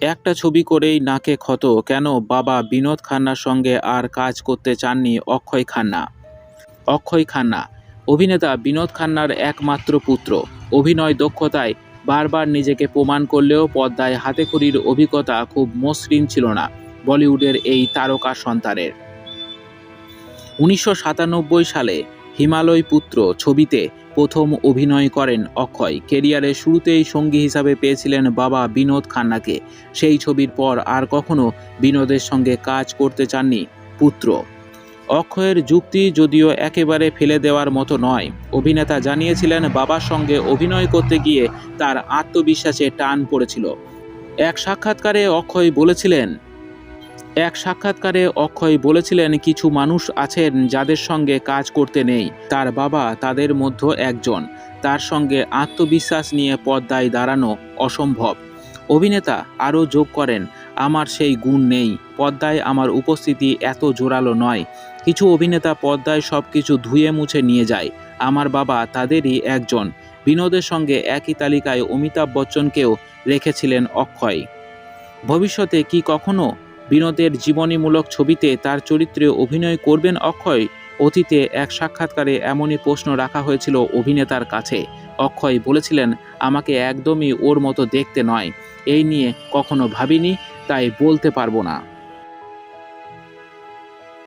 একটা ছবি করেই নাকে ক্ষত, কেন বাবা বিনোদ খান্নার সঙ্গে আর কাজ করতে চাননি অক্ষয় খান্না? অক্ষয় খান্না, অভিনেতা বিনোদ খান্নার একমাত্র পুত্র। অভিনয় দক্ষতায় বারবার নিজেকে প্রমাণ করলেও পর্দায় হাতেখড়ির অভিজ্ঞতা খুব মসৃণ ছিল না বলিউডের এই তারকা সন্তানের। উনিশশো সাতানব্বই সালে হিমালয় পুত্র ছবিতে প্রথম অভিনয় করেন অক্ষয়। কেরিয়ারের শুরুতেই সঙ্গী হিসাবে পেয়েছিলেন বাবা বিনোদ খান্নাকে। সেই ছবির পর আর কখনো বিনোদের সঙ্গে কাজ করতে চাননি পুত্র। অক্ষয়ের যুক্তি যদিও একেবারে ফেলে দেওয়ার মতো নয়। অভিনেতা জানিয়েছিলেন বাবার সঙ্গে অভিনয় করতে গিয়ে তার আত্মবিশ্বাসে টান পড়েছিল। এক সাক্ষাৎকারে অক্ষয় বলেছিলেন এক সাক্ষাৎকারে অক্ষয় বলেছিলেন, কিছু মানুষ আছেন যাদের সঙ্গে কাজ করতে নেই। তার বাবা তাদের মধ্যে একজন। তার সঙ্গে আত্মবিশ্বাস নিয়ে পর্দায় দাঁড়ানো অসম্ভব। অভিনেতা, আরও যোগ করেন, আমার সেই গুণ নেই। পর্দায় আমার উপস্থিতি এত জোরালো নয়। কিছু অভিনেতা পর্দায় সব কিছু ধুয়ে মুছে নিয়ে যায়। আমার বাবা তাদেরই একজন। বিনোদের সঙ্গে একই তালিকায় অমিতাভ বচ্চনকেও রেখেছিলেন অক্ষয়। ভবিষ্যতে কি কখনো বিনোদের জীবনীমূলক ছবিতে তার চরিত্রে অভিনয় করবেন অক্ষয়। অতীতে এক সাক্ষাৎকারে এমনই প্রশ্ন রাখা হয়েছিল অভিনেতার কাছে। অক্ষয় বলেছিলেন, আমাকে একদমই ওর মতো দেখতে নয়। এই নিয়ে কখনো ভাবিনি, তাই বলতে পারব না।